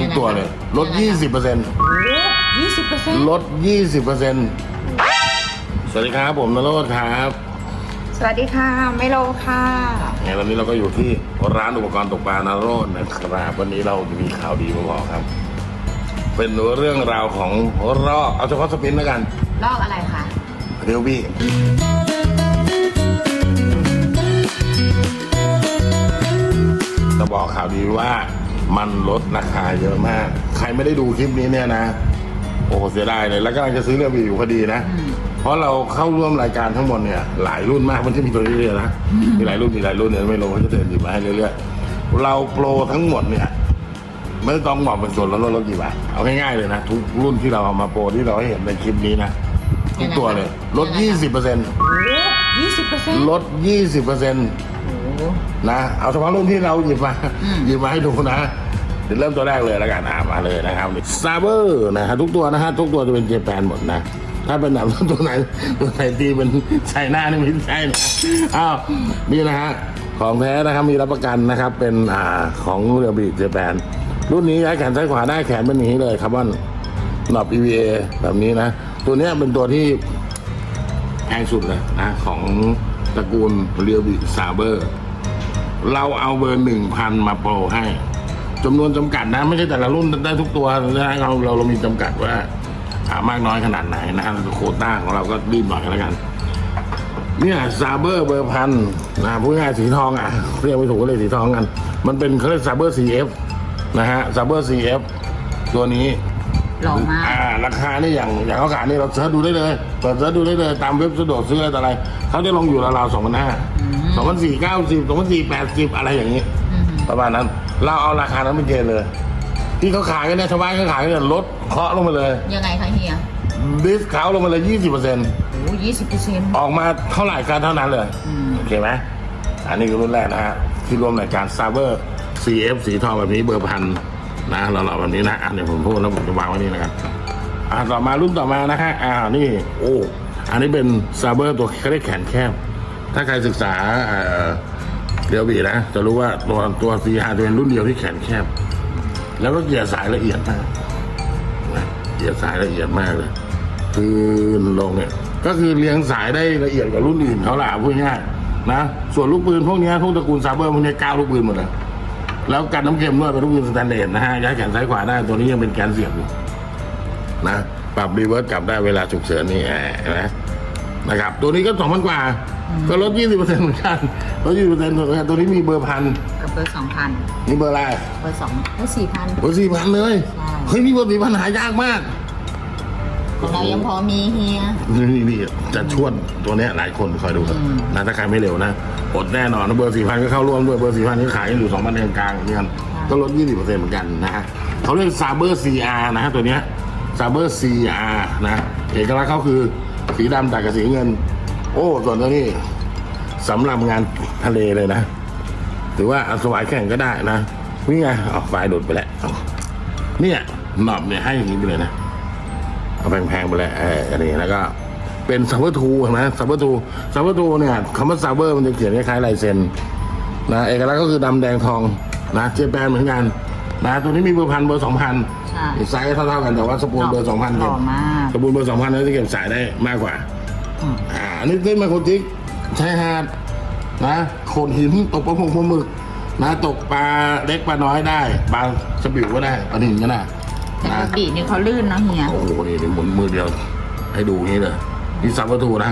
ทุกตัวเลย ลด 20%โอ้ยี่สิบเปอร์เซ็นต์ลด 20%สวัสดีครับผมนรสครับสวัสดีค่ะ ไมโลค่ะ เนี่ยตอนนี้เราก็อยู่ที่ร้านอุปกรณ์ตกปลานรสนะครับวันนี้เราจะมีข่าวดีมาบอกครับ เป็นเรื่องราวของรอบเอาเฉพาะสปินแล้วกันลอกอะไรคะ เรียวบี้จะบอกข่าวดีว่า มันลดราคาเยอะมาก ใครไม่ได้ดูคลิปนี้เนี่ยนะ โอ้โหเสียดายเลยแล้วกำลังจะซื้อเรียวบี้อยู่พอดีนะ เพราะเราเข้าร่วมรายการทั้งหมดเนี่ย หลายรุ่นมากมันจะมีตัวนี้เลยนะมีหลายรุ่นมีหลายรุ่นเนี่ยไม่ลงเขาจะเดินหยิบมาให้เรื่อยๆเราโปรทั้งหมดเนี่ยไม่ต้องบอกเป็นส่วนลดลดลดกี่บาทเอาง่ายๆเลยนะทุกรุ่นที่เราเอามาโปรที่เราให้เห็นในคลิปนี้นะทุกตัวเลย ลด 20%โอ้ยี่สิบเปอร์เซ็นต์ลด20%โอ้นะ เอาเฉพาะรุ่นที่เราหยิบมาอืมหยิบมาให้ดูนะเดี๋ยวเริ่มตัวแรกเลยแล้วกันอ่ามาเลยนะครับซาเบอร์นะฮะทุกตัวนะฮะทุกตัวจะเป็นเจแปนหมดนะถ้าเป็นแบบตัวไหนตัวไหนตีเป็นไชน่านี่ไม่ใช่นะอ้าวนี่นะฮะของแท้นะครับมีรับประกันนะครับเป็นอ่าของเรือบิเจแปนรุ่นนี้ย้ายแขนซ้ายขวาได้แขนเป็นอย่างนี้เลยครับว่าหนอบ EVA แบบนี้นะ ตัวนี้เป็นตัวที่แพงสุดเลยนะของตระกูลเรียวบิซาเบอร์ เราเอาเบอร์หนึ่งพันมาโปรให้ จำนวนจำกัดนะ ไม่ใช่แต่ละรุ่นได้ทุกตัวนะเราเราเรามีจำกัดว่าอ่ามากน้อยขนาดไหนนะโควต้าของเราก็รีบหน่อยแล้วกัน เนี่ยซาเบอร์เบอร์พันนะพูดง่ายๆสีทองอะเรียกไม่ถูกก็เลยสีทองกัน มันเป็นเขาเรียกซาเบอร์ CF นะฮะซาเบอร์ CF ตัวนี้หล่อมากอ่าราคานี่อย่างอย่างเขาขายนี่เราเสิร์ชดูได้เลยเปิดเสิร์ชดูได้เลยตามเว็บสะดวกซื้ออะไรต่ออะไรเขาจะลงอยู่ราวๆสองพันห้าสองพันสี่เก้าสิบสองพันสี่แปดสิบอะไรอย่างนี้อืมประมาณนั้น เราเอาราคานั้นเป็นเกณฑ์เลย ที่เขาขายกันเนี่ยชาวบ้านเขาขายกันเนี่ยลดเคาะลงมาเลย ยังไงคะเฮียดิสเขาลงมาเลยยี่สิบเปอร์เซ็นต์โอ้ยี่สิบเปอร์เซ็นต์ออกมาเท่าไหร่กันเท่านั้นเลยอืมโอเคไหมอันนี้คือรุ่นแรกนะฮะ ที่รวมรายการซาเบอร์ CF สีทองแบบนี้เบอร์พันนะเราเราแบบนี้นะอันนี้ผมพูดแล้วผมจะวางไว้นี่นะครับอ่าต่อมารุ่นต่อมานะฮะอ่านี่โอ้อันนี้เป็นซาเบอร์ตัวเขาเรียกแขนแคบถ้าใครศึกษาเอ่อ เดียวบีนะ จะรู้ว่าตัวตัวซีฮาจะเป็นรุ่นเดียวที่แขนแคบ แล้วก็เกียร์สายละเอียดมากเกียร์สายละเอียดมากเลย คือลงเนี่ย ก็คือเรียงสายได้ละเอียดกว่ารุ่นอื่นเขาล่ะพูดง่ายนะ ส่วนลูกปืนพวกนี้พวกตระกูลซาเบอร์พวกนี้ก้าวลูกปืนหมดเลยแล้วกันน้ำเค็มด้วยเป็นลูกปืนสแตนเลสนะฮะย้ายแขนซ้ายขวาได้ตัวนี้ยังเป็นแกนเสียบอยู่นะปรับรีเวิร์สกลับได้เวลาฉุกเฉินนี่นไหมนะครับ ตัวนี้ก็สองพันกว่า ก็ลดยี่สิบเปอร์เซ็นต์เหมือนกันลดยี่สิบเปอร์เซ็นต์เหมือนกันตัวนี้มีเบอร์พันกับเบอร์สองพันนี่เบอร์อะไรเบอร์สองเบอร์สี่พันเบอร์สี่พันเลยใช่เฮ้ยนี่เบอร์สี่พันหายากมากของเรายังพอมีเฮียนี่นี่นี่จะชวนตัวเนี้ยหลายคนคอยดูครับอืมนะถ้าใครไม่เร็วนะอดแน่นอนนะเบอร์สี่พันก็เข้าร่วมด้วยเบอร์สี่พันก็ขายอยู่สองพันกลางๆเหมือนกันก็ลดยี่สิบเปอร์เซ็นต์เหมือนกันนะฮะเขาเรียกซาเบอร์ซีอาร์นะฮะตัวเนี้ยซาเบอร์ซีอาร์นะเอกลักษณ์เขาคือสีดำตัดกับสีเงิน โอ้ส่วนตัวนี้สำหรับงานทะเลเลยนะถือว่าเอาสวายแข่งก็ได้นะนี่ไงเอาไฟหลุดไปแล้วเอาเนี่ยหนอบเนี่ยให้อย่างนี้ไปเลยนะเอาแพงๆไปเลยเอออันนี้แล้วก็เป็นซับเบอร์ทูนะซับเบอร์ทูซับเบอร์ทูเนี่ยคำว่าซับเบอร์มันจะเขียนคล้ายๆลายเซ็นนะเอกลักษณ์ก็คือดำแดงทองนะเจแปนเหมือนกันนะตัวนี้มีเบอร์พันเบอร์สองพันใช่ไซส์เท่าๆกันแต่ว่าสปูลเบอร์สองพันหล่อมากสปูลเบอร์สองพันนั้นจะเก็บสายได้มากกว่า อืมอ่าอันนี้เล่นไมโครจิกชายหาดนะโขดหินตกปลาพงปลาหมึก นะตกปลาเล็กปลาน้อยได้ปลาสบิวก็ได้ปลาดิ่งก็ได้แต่นะกระบี่นี่เขาลื่นเนาะเฮียโอ้โหนี่หมุนมือเดียว ให้ดูอย่างนี้เลยนี่สับประตูนะ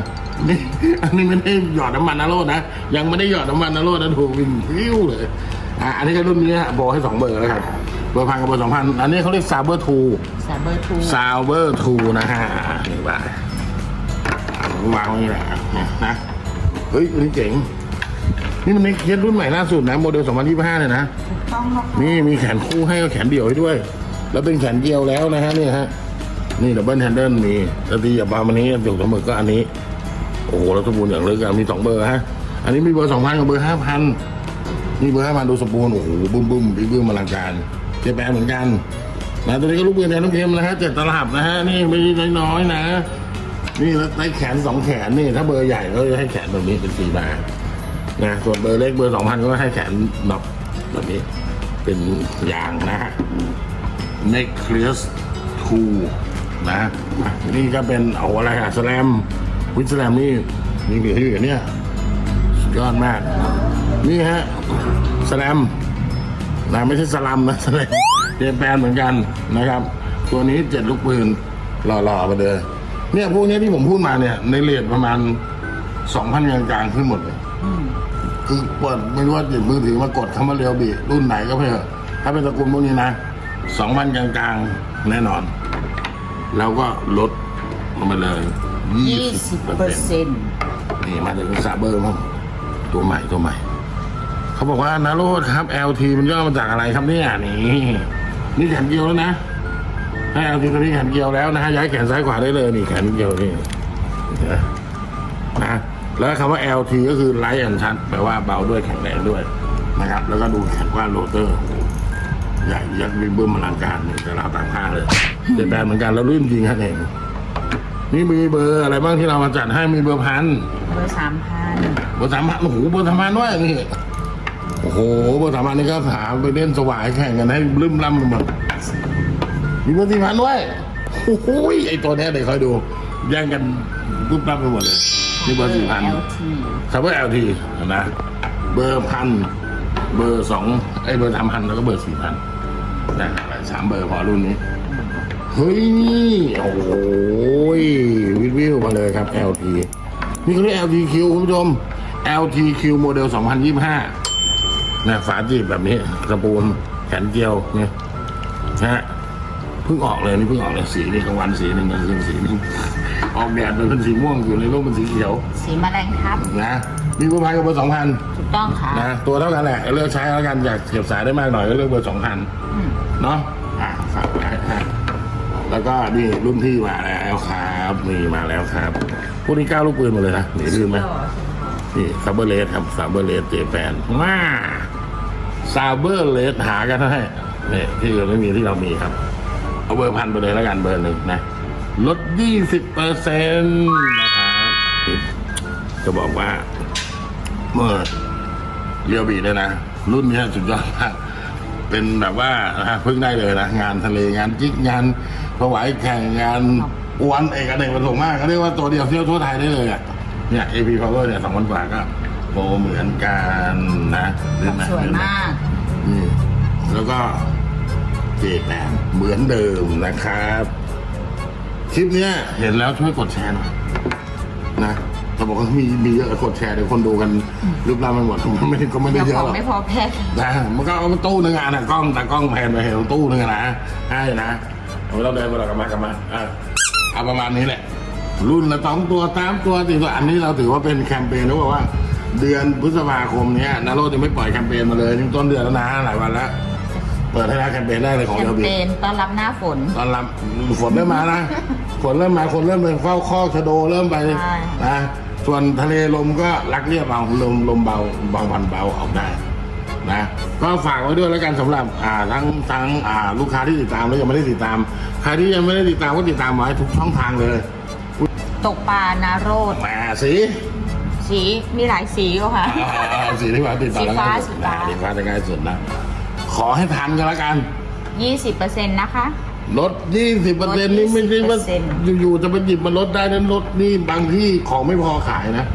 นี่อันนี้ไม่ได้หยอดน้ำมันนะโรดนะยังไม่ได้หยอดน้ำมันนะโรดนะถูกวิ่งพิ้วเลยอะอันนี้ก็รุ่นนี้ฮะบอกให้สองเบอร์แล้วครับเบอร์พันกับเบอร์สองพันอันนี้เขาเรียกซาเบอร์ทูสายเบอร์ทู ซาเบอร์ทูนะฮะอะนี่ว่าผม วางไว้นี่แหละเนี่ยนะเฮ้ยอันนี้เจ๋ง นี่มันในเคสรุ่นใหม่ล่าสุดนะโมเดล2025เลยนะถูกต้องแล้วค่ะนี่มีแขนคู่ให้ก็แขนเดี่ยวให้ด้วย แล้วเป็นแขนเดียวแล้วนะฮะนี่ฮะ นี่ดับเบิลแฮนเดิลมีแล้วตีอย่างประมาณนี้จุกสมมึกก็อันนี้ โอ้โหแล้วสปูนอย่างลึกอะมีสองเบอร์ฮะ อันนี้มีเบอร์สองพันกับเบอร์ห้าพันนี่เบอร์ห้าพันดูสปูนโอ้โหบึ้มบึ้มบิ๊กบึ้มอลังการเจแปนเหมือนกันนะตัวนี้ก็ลูกปืนแทนน้ำเค็มนะฮะเจ็ดตลับนะฮะนี่ไม่ใช่น้อยๆนะ นี่แล้วได้แขนสองแขนนี่ ถ้าเบอร์ใหญ่ก็จะให้แขนแบบนี้เป็นสี่บาทนะส่วนเบอร์เล็กเบอร์สองพันก็ให้แขนนับแบบนี้ เป็นยางนะฮะ Necklace 2นะนี่ก็เป็นเอาอะไรอะสแลมวิสแลมนี่นี่เหลืออยู่เนี่ยสุดยอดมาก นี่ฮะสแลมนะไม่ใช่สลัมนะสแลมเจแปนเหมือนกันนะครับ ตัวนี้เจ็ดลูกปืนหล่อๆมาเลย เนี่ยพวกเนี้ยที่ผมพูดมาเนี่ย ในเรทประมาณสองพันกลางๆขึ้นหมดเลยคือเปิดไม่รู้ว่าหยิบมือถือมากดคำว่าเรียวบีรุ่นไหนก็เพื่อถ้าเป็นตระกูลพวกนี้นะสองพันกลางๆแน่นอน แล้วก็ลดลงมาเลยยี่สิบเปอร์เซ็นต์นี่มาถึงซาเบอร์มั้งตัวใหม่ตัวใหม่ เขาบอกว่านาโรดครับ LT มันย่อมาจากอะไรครับเนี่ยนี่นี่แขนเกียวแล้วนะ ถ้า LT ตัวนี้แขนเกียวแล้วนะฮะย้ายแขนซ้ายขวาได้เลยนี่แขนเกียวนี่นะแล้วคำว่า LT ก็คือไลท์แอนชัดแปลว่าเบาด้วยแข็งแรงด้วยนะครับ แล้วก็ดูแข็งกว่าโรเตอร์ใหญ่ยักษ์มีบึ้มอลังการนี่แต่เราต่างข้างเลยเจ็บแบนเหมือนกันแล้วลื่นจริงครับเองนี่มีเบอร์อะไรบ้างที่เรามาจัดให้มีเบอร์พันเบอร์สามพันเบอร์สามพันโอ้โหเบอร์สามพันด้วยนี่โอ้โหเบอร์สามพันนี่ก็ถามไปเล่นสวายแข่งกันให้ลืมล่ำกันหมด มีเบอร์สี่พันด้วยโอ้โหไอตัวเนี้ยเดี๋ยวคอยดู แย่งกันรูปร่างไปหมดเลยนี่เบอร์สี่พันเอลทีคำว่า LT นะเบอร์พันเบอร์สองไอ้เบอร์สามพันแล้วก็เบอร์สี่พันนะสามเบอร์พอรุ่นนี้ เฮ้ยนี่โอ้โหวิววิวมาเลยครับ LT นี่เขาเรียก LTQ คุณผู้ชม LTQ โมเดล 2025นะฝาจีบแบบนี้กระปูนแขนเกียวเนี่ยนะฮะเพิ่งออกเลยนี่เพิ่งออกเลยสีนี่กลางวันสีหนึ่งกลางคืนสีหนึ่งออกแดดเป็นสีม่วงอยู่ในโลกเป็นสีเขียว สีแมลงทับนะมีเบอร์พันกับเบอร์สองพันถูกต้องค่ะนะตัวเท่ากันแหละเลือกใช้แล้วกันอยากเก็บสายได้มากหน่อยก็เลือกเบอร์สองพันอืมเนาะอะฝากไว้ฮะแล้วก็นี่รุ่นที่มาแล้วครับนี่มาแล้วครับพวกนี้ก้าวลูกปืนหมดเลยนะนี่ลืมไหมนี่ซาเบอร์เลสครับซาเบอร์เลสเจแปนมาซาเบอร์เลสหากันให้นี่ที่อื่นไม่มีที่เรามีครับ เอาเบอร์พันไปเลยแล้วกันเบอร์หนึ่งนะลดยี่สิบเปอร์เซ็นต์นะครับจะบอกว่า เมื่อเรียวบีเนี่ยนะ รุ่นเนี้ยสุดยอดมากเป็นแบบว่านะเพิ่งได้เลยนะงานทะเลงานจิกงานถวายแข่งงานอวนเอกอเนกประสงค์มากเขาเรียกว่าตัวเดียวเที่ยวทั่วไทยได้เลยอะเนี่ย AP Power เนี่ยสองพันกว่าก็โปรเหมือนกันนะเห็นไหสวยเห็นไหมากนี่แล้วก็ เจแปนเหมือนเดิมนะครับ คลิปเนี้ยเห็นแล้วช่วยกดแชร์หน่อยนะเขาบอกว่ามีมีเยอะกดแชร์เดี๋ยวคนดูกันรูปร่างมันหมดมันไม่ได้ก็ไม่ได้เดี๋ยวเยขอะองหรอกไม่พอแพ็คนะมันก็เอาตู้หนึงอะนะกล้องแต่กล้องแพนไปเห็นตู้หนึงอะนะให้นะเอาเราเดินมาเรากลับมากลับมาอะเอาประมาณนี้แหละ รุ่นละสองตัวสามตัวสี่ตัวอันนี้เราถือว่าเป็นแคมเปญรู้ป่าว่า เดือนพฤษภาคมเนี้ยนาโรจะไม่ปล่อยแคมเปญมาเลยนี่ต้นเดือนแล้วนะหลายวันแล้ว เปิดให้นะแคมเปญได้เลยของแคเดมบิเปญต้อนรับหน้าฝน ตอนรับฝนเริ่มมานะ ฝนเริ่มมาคนเริ่มไปเฝ้าข้อชะโดเริ่มไปใช่ นะส่วนทะเลลมก็รักเรียบเอาลมลมเบาเบาพันเบาออกได้นะก็ฝากไว้ด้วยแล้วกันสำหรับอ่าทั้งทั้งอ่าลูกค้าที่ติดตามและยังไม่ได้ติดตาม ใครที่ยังไม่ได้ติดตามก็ติดตามไว้ทุกช่องทางเลยตกปลานาโรดแหมสี สีมีหลายสีก็ค่ะ อ่าสีที่ว่าติดต่อแล้วสีฟ้าง่ายสุดนะสีสีฟ้าฟ้าจะง่ายสุดนะ ขอให้ทันกันแล้วกัน 20%นะคะ ลด20เปอร์เซ็นต์นี่ไม่ใช่ว่า20%อยู่ๆจะไปหยิบมาลดได้นั้นลดนี่บางที่ของไม่พอขายนะ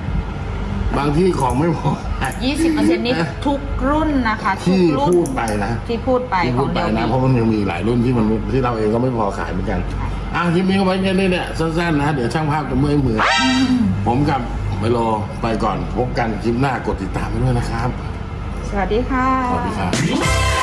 บางที่ของไม่พอขาย20%นี้ทุกรุ่นนะคะ ทุที่กรุ่นพูดไปนะ ที่พูดไปที่ขพูองดไปเดลนะมีเพราะมันยังมีหลายรุ่นที่มันที่เราเองก็ไม่พอขายเหมือนกัน อะคลิปนี้ก็ไว้แค่นี้เนี่ยสั้นๆนะเดี๋ยวช่างภาพจะเมื่อยมือผมกับไมโลไปก่อนพบกันคลิปหน้ากดติดตามไปด้วยนะครับ สวัสดีค่ะ สวัสดีครับ